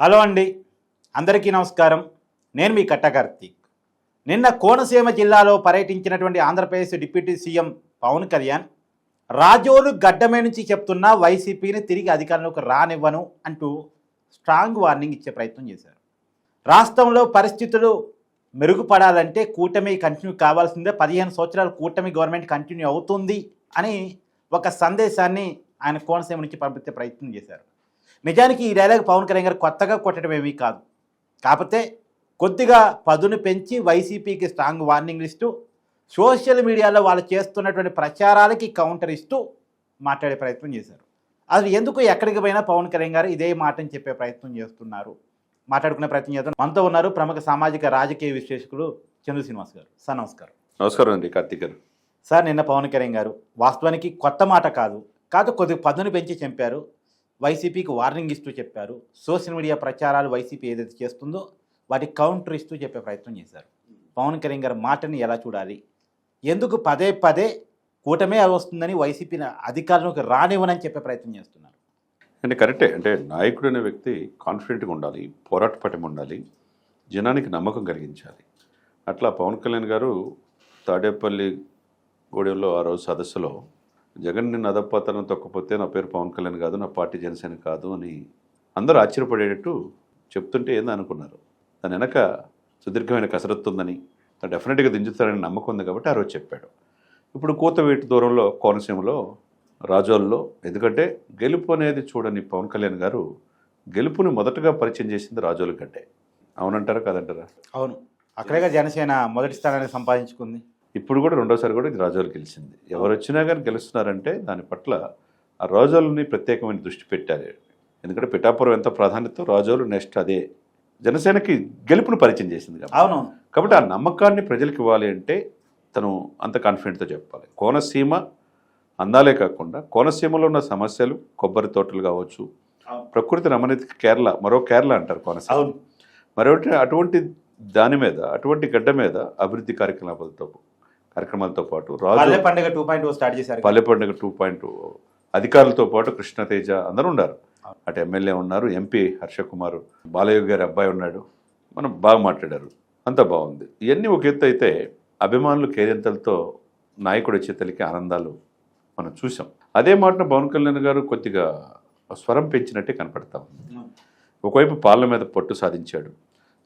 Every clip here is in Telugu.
హలో అండి. అందరికీ నమస్కారం. నేను మీ కట్ట కార్తీక్. నిన్న కోనసీమ జిల్లాలో పర్యటించినటువంటి ఆంధ్రప్రదేశ్ డిప్యూటీ సీఎం పవన్ కళ్యాణ్ రాజోలు గడ్డమే నుంచి చెప్తున్న వైసీపీని తిరిగి అధికారంలోకి రానివ్వను అంటూ స్ట్రాంగ్ వార్నింగ్ ఇచ్చే ప్రయత్నం చేశారు. రాష్ట్రంలో పరిస్థితులు మెరుగుపడాలంటే కూటమి కంటిన్యూ కావాల్సిందే. పదిహేను సంవత్సరాలు కూటమి గవర్నమెంట్ కంటిన్యూ అవుతుంది అని ఒక సందేశాన్ని ఆయన కోనసీమ నుంచి పంపించే ప్రయత్నం చేశారు. నిజానికి ఈ డైలాగ్ పవన్ కళ్యాణ్ గారు కొత్తగా కొట్టడం ఏమీ కాదు. కాకపోతే కొద్దిగా పదును పెంచి వైసీపీకి స్ట్రాంగ్ వార్నింగ్ ఇస్తూ సోషల్ మీడియాలో వాళ్ళు చేస్తున్నటువంటి ప్రచారాలకి కౌంటర్ ఇస్తూ మాట్లాడే ప్రయత్నం చేశారు. అసలు ఎందుకు ఎక్కడికి పోయినా పవన్ కళ్యాణ్ గారు ఇదే మాటని చెప్పే ప్రయత్నం చేస్తున్నారు? మాట్లాడుకునే ప్రయత్నం చేస్తున్నారు. మనతో ఉన్నారు ప్రముఖ సామాజిక రాజకీయ విశ్లేషకులు చంద్ర శ్రీనివాస్ గారు. సార్ నమస్కారం. నమస్కారం అండి కార్తీక్ గారు. సార్ నిన్న పవన్ కళ్యాణ్ గారు వాస్తవానికి కొత్త మాట కాదు కాదు కొద్దిగా పదును పెంచి చంపారు. వైసీపీకి వార్నింగ్ ఇస్తూ చెప్పారు. సోషల్ మీడియా ప్రచారాలు వైసీపీ ఏదైతే చేస్తుందో వాటి కౌంటర్ ఇస్తూ చెప్పే ప్రయత్నం చేశారు. పవన్ కళ్యాణ్ గారి మాటని ఎలా చూడాలి? ఎందుకు పదే పదే కూటమే వస్తుందని వైసీపీని అధికారంలోకి రానివ్వనని చెప్పే ప్రయత్నం చేస్తున్నారు. అంటే కరెక్టే. అంటే నాయకుడు అనే వ్యక్తి కాన్ఫిడెంట్గా ఉండాలి పోరాట పటం ఉండాలి జనానికి నమ్మకం కలిగించాలి. అట్లా పవన్ కళ్యాణ్ గారు తాడేపల్లి గూడెంలో ఆ రోజు సదస్సులో జగన్ నిన్ను అదప్పతనం తొక్కపోతే నా పేరు పవన్ కళ్యాణ్ కాదు నా పార్టీ జనసేన కాదు అని అందరూ ఆశ్చర్యపడేటట్టు చెప్తుంటే ఏందో అనుకున్నారు. దాని వెనక సుదీర్ఘమైన కసరత్తు ఉందని డెఫినెట్గా దించుతారని నమ్మకం ఉంది కాబట్టి ఆ రోజు చెప్పాడు. ఇప్పుడు కూతవేటు దూరంలో కోనసీమలో రాజోల్లో ఎందుకంటే గెలుపు అనేది చూడని పవన్ కళ్యాణ్ గారు గెలుపుని మొదటగా పరిచయం చేసింది రాజోలు గడ్డే అవునంటారా కాదంటారా? అవును. అక్కడేగా జనసేన మొదటి స్థానాన్ని సంపాదించుకుంది? ఇప్పుడు కూడా రెండోసారి కూడా ఇది రాజోలు గెలిచింది. ఎవరు వచ్చినా కానీ గెలుస్తున్నారంటే దాని పట్ల ఆ రాజోలని ప్రత్యేకమైన దృష్టి పెట్టారు. ఎందుకంటే పిఠాపురం ఎంత ప్రాధాన్యత రాజోలు నెక్స్ట్ అదే. జనసేనకి గెలుపును పరిచయం చేసింది అవునవును. కాబట్టి ఆ నమ్మకాన్ని ప్రజలకు ఇవ్వాలి అంటే తను అంత కాన్ఫిడెంట్తో చెప్పాలి. కోనసీమ అందాలే కాకుండా కోనసీమలో ఉన్న సమస్యలు కొబ్బరి తోటలు కావచ్చు ప్రకృతి రమణిత కేరళ మరో కేరళ అంటారు కోనసీమ. అవును. మరొకటి అటువంటి దాని మీద అటువంటి గడ్డ మీద అభివృద్ధి కార్యకలాపాలతో కార్యక్రమాలతో పాటు రాజు పండుగ టూ పాయింట్ స్టార్ట్ చేశారు పల్లె పండుగ టూ పాయింట్ అధికారులతో పాటు కృష్ణతేజ అందరూ ఉన్నారు. అటు ఎమ్మెల్యే ఉన్నారు ఎంపీ హర్ష కుమార్ బాలయ్య గారి అబ్బాయి ఉన్నాడు. మనం బాగా మాట్లాడారు. అంతా బాగుంది. ఇవన్నీ ఒక ఎత్తు అయితే అభిమానులు కేరింతలతో నాయకుడు వచ్చే తల్లికి ఆనందాలు మనం చూసాం అదే మాటను పవన్ కళ్యాణ్ గారు కొద్దిగా స్వరం పెంచినట్టే కనపడతా ఉంది. ఒకవైపు పాలన మీద పట్టు సాధించాడు.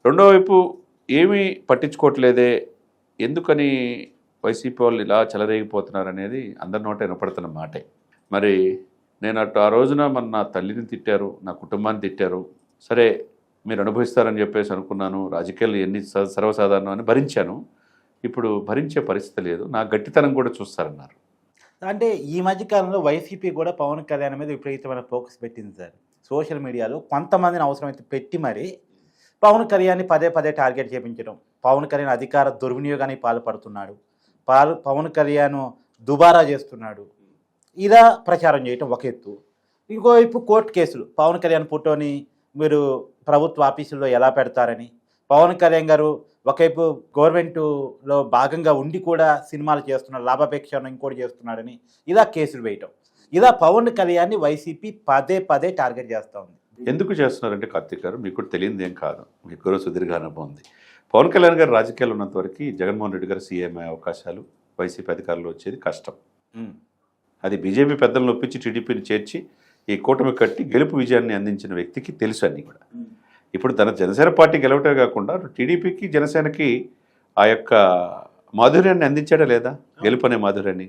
రెండో వైపు ఏమీ పట్టించుకోవట్లేదే ఎందుకని వైసీపీ వాళ్ళు ఇలా చెలరేగిపోతున్నారు అనేది అందరి నోట వినపడుతున్న మాటే. మరి నేను అటు ఆ రోజున మన నా తల్లిని తిట్టారు నా కుటుంబాన్ని తిట్టారు. సరే మీరు అనుభవిస్తారని చెప్పేసి అనుకున్నాను. రాజకీయాలు ఎన్ని స- సర్వసాధారణం అని భరించాను. ఇప్పుడు భరించే పరిస్థితి లేదు. నా గట్టితనం కూడా చూస్తారన్నారు. అంటే ఈ మధ్యకాలంలో వైసీపీ కూడా పవన్ కళ్యాణ్ మీద విపరీతమైన ఫోకస్ పెట్టింది సార్. సోషల్ మీడియాలో కొంతమందిని అవసరమైతే పెట్టి మరి పవన్ కళ్యాణ్ని పదే పదే టార్గెట్ చేపించడం పవన్ కళ్యాణ్ అధికార దుర్వినియోగానికి పాల్పడుతున్నాడు. పాల్ పవన్ కళ్యాణ్ దుబారా చేస్తున్నాడు. ఇలా ప్రచారం చేయటం ఒక ఎత్తు. ఇంకోవైపు కోర్టు కేసులు. పవన్ కళ్యాణ్ ఫోటోని మీరు ప్రభుత్వ ఆఫీసుల్లో ఎలా పెడతారని. పవన్ కళ్యాణ్ గారు ఒకవైపు గవర్నమెంట్లో భాగంగా ఉండి కూడా సినిమాలు చేస్తున్నారు లాభాపేక్ష ఇంకోటి చేస్తున్నాడని. ఇలా కేసులు వేయటం. ఇలా పవన్ కళ్యాణ్ని వైసీపీ పదే పదే టార్గెట్ చేస్తూ ఉంది. ఎందుకు చేస్తున్నారంటే కార్తీక్ గారు మీకు తెలియదు ఏం కాదు. మీకు సుదీర్ఘ అనుభవం ఉంది. పవన్ కళ్యాణ్ గారు రాజకీయాలు ఉన్నంత వరకు జగన్మోహన్ రెడ్డి గారు సీఎం అయ్యే అవకాశాలు వైసీపీ అధికారులు వచ్చేది కష్టం. అది బీజేపీ పెద్దలను ఒప్పించి టీడీపీని చేర్చి ఈ కూటమి కట్టి గెలుపు విజయాన్ని అందించిన వ్యక్తికి తెలుసు అన్నీ కూడా. ఇప్పుడు తన జనసేన పార్టీ గెలవటమే కాకుండా టీడీపీకి జనసేనకి ఆ యొక్క మాధుర్యాన్ని అందించాడా లేదా? గెలుపు అనే మాధుర్యాన్ని.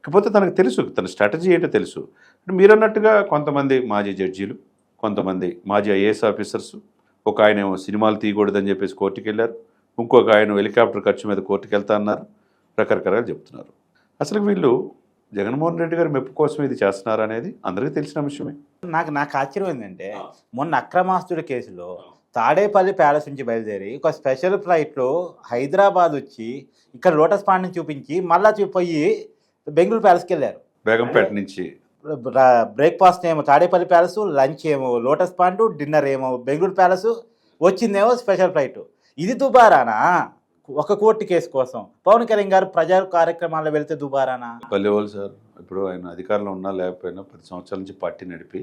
ఇకపోతే తనకు తెలుసు తన స్ట్రాటజీ ఏంటో తెలుసు. ఇప్పుడు మీరన్నట్టుగా కొంతమంది మాజీ జడ్జీలు కొంతమంది మాజీ ఐఏఎస్ ఆఫీసర్స్ ఒక ఆయన సినిమాలు తీయకూడదని చెప్పేసి కోర్టుకి వెళ్ళారు ఇంకొక ఆయన హెలికాప్టర్ ఖర్చు మీద కోర్టుకి వెళ్తా అన్నారు. రకరకాలుగా చెప్తున్నారు. అసలు వీళ్ళు జగన్మోహన్ రెడ్డి గారి మెప్పు కోసం ఇది చేస్తున్నారు అనేది అందరికీ తెలిసిన విషయమే. నాకు నాకు ఆశ్చర్యం ఏంటంటే మొన్న అక్రమాస్తుడి కేసులో తాడేపల్లి ప్యాలెస్ నుంచి బయలుదేరి ఒక స్పెషల్ ఫ్లైట్లో హైదరాబాద్ వచ్చి ఇక్కడ లోటస్ పాండ్ని చూపించి మళ్ళా పోయి బెంగళూరు ప్యాలెస్కి వెళ్ళారు. బేగంపేట నుంచి బ్రేక్ఫాస్ట్ ఏమో తాడేపల్లి ప్యాలెస్ లంచ్ ఏమో లోటస్ పాండ్ డిన్నర్ ఏమో బెంగళూరు ప్యాలెస్ వచ్చిందేమో స్పెషల్ ఫ్లైట్. ఇది దుబారానా? ఒక కోర్టు కేసు కోసం. పవన్ కళ్యాణ్ గారు ప్రజా కార్యక్రమాల్లో వెళ్తే దుబారానా? పల్లెవాళ్ళు సార్ ఇప్పుడు ఆయన అధికారంలో ఉన్నా లేకపోయినా పది సంవత్సరాల నుంచి పార్టీ నడిపి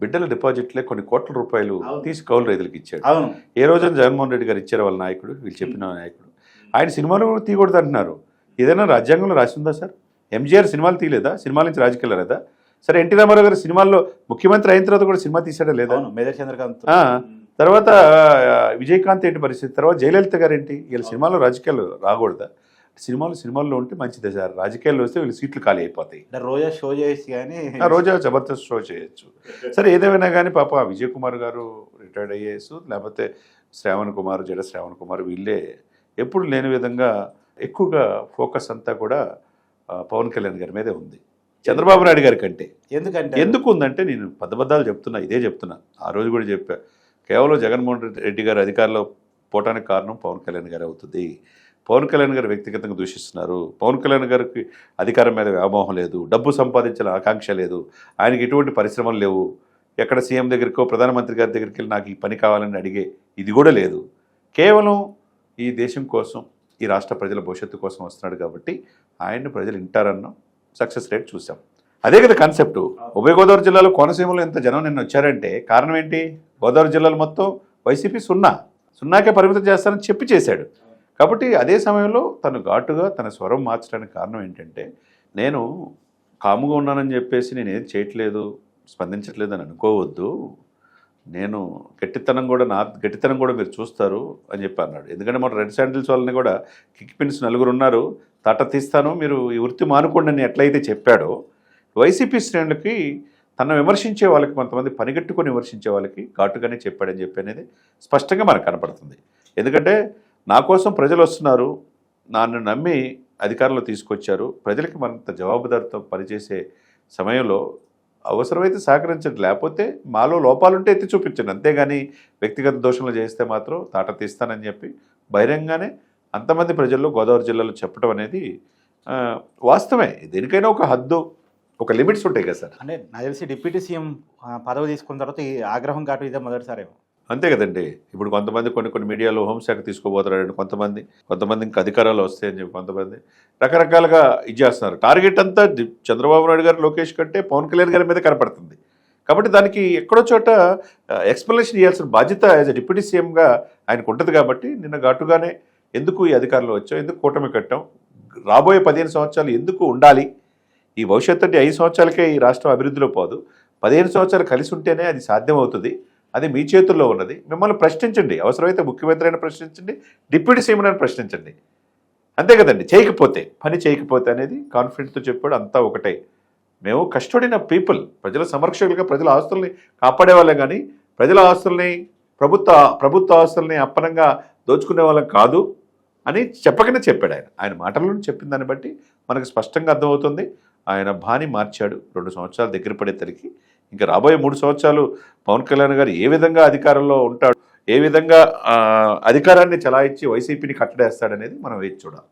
బిడ్డల డిపాజిట్లే కొన్ని కోట్ల రూపాయలు. తీసి కౌలు రైతులకు ఇచ్చాడు. అవును. ఏ రోజున జగన్మోహన్ రెడ్డి గారు ఇచ్చారు వాళ్ళ నాయకుడు వీళ్ళు చెప్పిన నాయకుడు. ఆయన సినిమాలు కూడా తీయకూడదు అంటున్నారు. ఏదైనా రాజ్యాంగంలో రాసి ఉందా సార్? ఎంజీఆర్ సినిమాలు తీయలేదా? సినిమాల నుంచి రాజకీయాలు లేదా సరే ఎన్టీ రామారావు గారు సినిమాల్లో ముఖ్యమంత్రి అయిన తర్వాత కూడా సినిమా తీసాడా లేదా? మేజర్ చంద్రకాంత్. తర్వాత విజయకాంత్ ఏంటి పరిస్థితి? తర్వాత జయలలిత గారు ఏంటి వీళ్ళ సినిమాలో రాజకీయాలు రాకూడదా? సినిమాలు సినిమాల్లో ఉంటే మంచిదే సార్ రాజకీయాల్లో వస్తే వీళ్ళు సీట్లు ఖాళీ అయిపోతాయి. రోజా షో చేసి కానీ రోజా జబర్దస్త్ షో చేయొచ్చు. సరే ఏదేమైనా కానీ పాప విజయ్ కుమార్ గారు రిటైర్డ్ అయ్యేసు లేకపోతే శ్రావణ్ కుమార్ జడ శ్రావణ్ కుమార్ వీళ్ళే ఎప్పుడు లేని విధంగా ఎక్కువగా ఫోకస్ అంతా కూడా పవన్ కళ్యాణ్ గారి మీదే ఉంది. చంద్రబాబు నాయుడు గారి కంటే. ఎందుకంటే ఎందుకు ఉందంటే నేను పదబద్దాలు చెప్తున్నా ఇదే చెప్తున్నా. ఆ రోజు కూడా చెప్పా కేవలం జగన్మోహన్ రెడ్డి గారు అధికారంలో పోవటానికి కారణం పవన్ కళ్యాణ్ గారు అవుతుంది. పవన్ కళ్యాణ్ గారు వ్యక్తిగతంగా దూషిస్తున్నారు. పవన్ కళ్యాణ్ గారికి అధికారం మీద వ్యామోహం లేదు డబ్బు సంపాదించాలని ఆకాంక్ష లేదు ఆయనకి ఎటువంటి పరిశ్రమలు లేవు. ఎక్కడ సీఎం దగ్గరికో ప్రధానమంత్రి గారి దగ్గరికి వెళ్ళి నాకు ఈ పని కావాలని అడిగే ఇది కూడా లేదు. కేవలం ఈ దేశం కోసం ఈ రాష్ట్ర ప్రజల భవిష్యత్తు కోసం వస్తున్నాడు కాబట్టి ఆయన్ని ప్రజలు వింటారన్నాం. సక్సెస్ రేట్ చూసాం. అదే కదా కాన్సెప్ట్. ఉభయ గోదావరి జిల్లాలో కోనసీమలో ఎంత జనం నిన్న వచ్చారంటే కారణం ఏంటి? గోదావరి జిల్లాలో మొత్తం వైసీపీ సున్నా. సున్నాకే పరిమితం చేస్తానని చెప్పి చేశాడు. కాబట్టి అదే సమయంలో తను ఘాటుగా తన స్వరం మార్చడానికి కారణం ఏంటంటే నేను కాముగా ఉన్నానని చెప్పేసి నేను ఏం చేయట్లేదు స్పందించట్లేదు అని అనుకోవద్దు. నేను గట్టితనం కూడా నా గట్టితనం కూడా మీరు చూస్తారు అని చెప్పి అన్నాడు. ఎందుకంటే మన రెడ్ శాండిల్స్ వాళ్ళని కూడా కిక్ పిన్స్ నలుగురు ఉన్నారు. తట తీస్తాను మీరు ఈ వృత్తి మానుకోండి అని ఎట్లయితే చెప్పాడో వైసీపీ శ్రేణులకి తన విమర్శించే వాళ్ళకి కొంతమంది పనిగట్టుకొని విమర్శించే వాళ్ళకి ఘాటుగానే చెప్పాడని చెప్పి అనేది స్పష్టంగా మనకు కనపడుతుంది. ఎందుకంటే నా కోసం ప్రజలు వస్తున్నారు నన్ను నమ్మి అధికారంలో తీసుకొచ్చారు ప్రజలకి మరింత జవాబుదారితో పనిచేసే సమయంలో అవసరమైతే సహకరించండి. లేకపోతే మాలో లోపాలుంటే ఎత్తి చూపించండి. అంతేగాని వ్యక్తిగత దోషంలు చేస్తే మాత్రం తాట తీస్తానని చెప్పి బహిరంగానే అంతమంది ప్రజల్లో గోదావరి జిల్లాలో చెప్పడం అనేది వాస్తవమే. దేనికైనా ఒక హద్దు ఒక లిమిట్స్ ఉంటాయి కదా సార్. అంటే నాకు తెలిసి డిప్యూటీ సీఎం పదవి తీసుకున్న తర్వాత ఈ ఆగ్రహం ఘాటు ఇదే మొదటిసారేమో. అంతే కదండి. ఇప్పుడు కొంతమంది కొన్ని కొన్ని మీడియాలో హోంశాఖ తీసుకోబోతున్నారండి కొంతమంది. కొంతమంది ఇంకా అధికారాలు వస్తాయని చెప్పి కొంతమంది రకరకాలుగా ఇది చేస్తున్నారు. టార్గెట్ అంతా చంద్రబాబు నాయుడు గారు లోకేష్ కంటే పవన్ కళ్యాణ్ గారి మీద కనపడుతుంది. కాబట్టి దానికి ఎక్కడో చోట ఎక్స్ప్లెనేషన్ చేయాల్సిన బాధ్యత యాజ్ అ డిప్యూటీ సీఎంగా ఆయనకు ఉంటుంది కాబట్టి నిన్న ఘాటుగానే ఎందుకు ఈ అధికారంలో వచ్చాం ఎందుకు కూటమి కట్టాం రాబోయే పదిహేను సంవత్సరాలు ఎందుకు ఉండాలి? ఈ భవిష్యత్తు అంటే ఐదు సంవత్సరాలకే ఈ రాష్ట్రం అభివృద్ధిలో పోదు. పదిహేను సంవత్సరాలు కలిసి ఉంటేనే అది సాధ్యమవుతుంది. అది మీ చేతుల్లో ఉన్నది. మిమ్మల్ని ప్రశ్నించండి. అవసరమైతే ముఖ్యమంత్రి అయినా ప్రశ్నించండి. డిప్యూటీ సీఎం అయినా ప్రశ్నించండి. అంతే కదండి. చేయకపోతే పని చేయకపోతే అనేది కాన్ఫిడెంట్తో చెప్పాడు అంతా ఒకటే. మేము కష్టపడిన పీపుల్ ప్రజల సంరక్షకులుగా ప్రజల ఆస్తుల్ని కాపాడే వాళ్ళం కానీ ప్రజల ఆస్తుల్ని ప్రభుత్వ ప్రభుత్వ ఆస్తుల్ని అప్పనంగా దోచుకునే వాళ్ళం కాదు అని చెప్పకనే చెప్పాడు ఆయన. ఆయన మాటలను చెప్పిన దాన్ని బట్టి మనకు స్పష్టంగా అర్థమవుతుంది. ఆయన బాని మార్చాడు. రెండు సంవత్సరాలు దగ్గర పడేసరికి ఇంకా రాబోయే మూడు సంవత్సరాలు పవన్ కళ్యాణ్ గారు ఏ విధంగా అధికారంలో ఉంటాడు ఏ విధంగా అధికారాన్ని చలాయించి వైసీపీని కట్టడేస్తాడనేది మనం వేచి చూడాలి.